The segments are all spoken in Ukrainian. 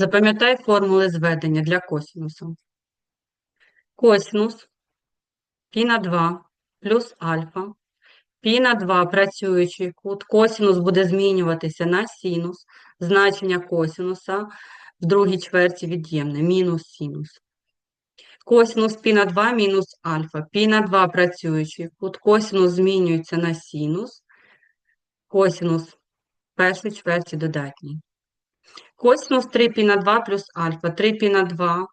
Запам'ятай формули зведення для косинусу. Косинус пі на 2 плюс альфа. Пі на 2 працюючий кут. Косинус буде змінюватися на синус. Значення косинуса в другій чверті від'ємне, мінус синус. Косинус пі на 2 мінус альфа. Пі на 2 працюючий кут. Косинус змінюється на синус. Косинус в першій чверті додатній. Косинус 3 пі на 2 плюс альфа. 3 пі на 2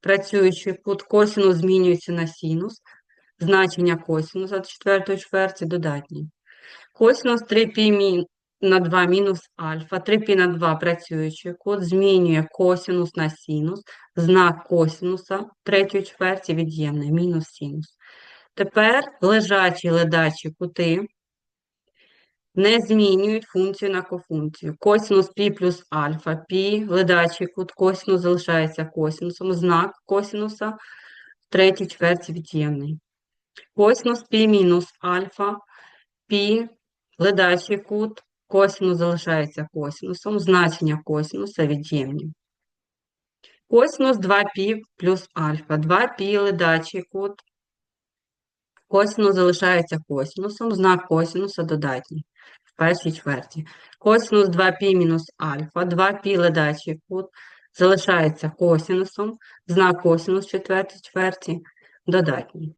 працюючий кут. Косинус змінюється на синус. Значення косинуса в четвертої чверті додатній. Косинус 3 пі мі- на 2 мінус альфа. 3 пі на 2 працюючий кут. Змінює косинус на синус. Знак косинуса в третій чверті від'ємний, мінус синус. Тепер лежачі ледачі кути не змінюють функцію на кофункцію. Косинус пі плюс альфа, пі, ледачий кут, косинус залишається косинусом, знак косинуса в третій чверті від'ємний. Косинус пі мінус альфа, пі, ледачий кут, косинус залишається косинусом, значення косинуса від'ємні. Косинус 2π плюс альфа, 2π ледачий кут, косинус залишається косинусом, знак косинуса додатній в першій чверті. Косинус 2π мінус альфа, 2π ледачий кут, залишається косинусом, знак косинус в четвертій чверті додатній.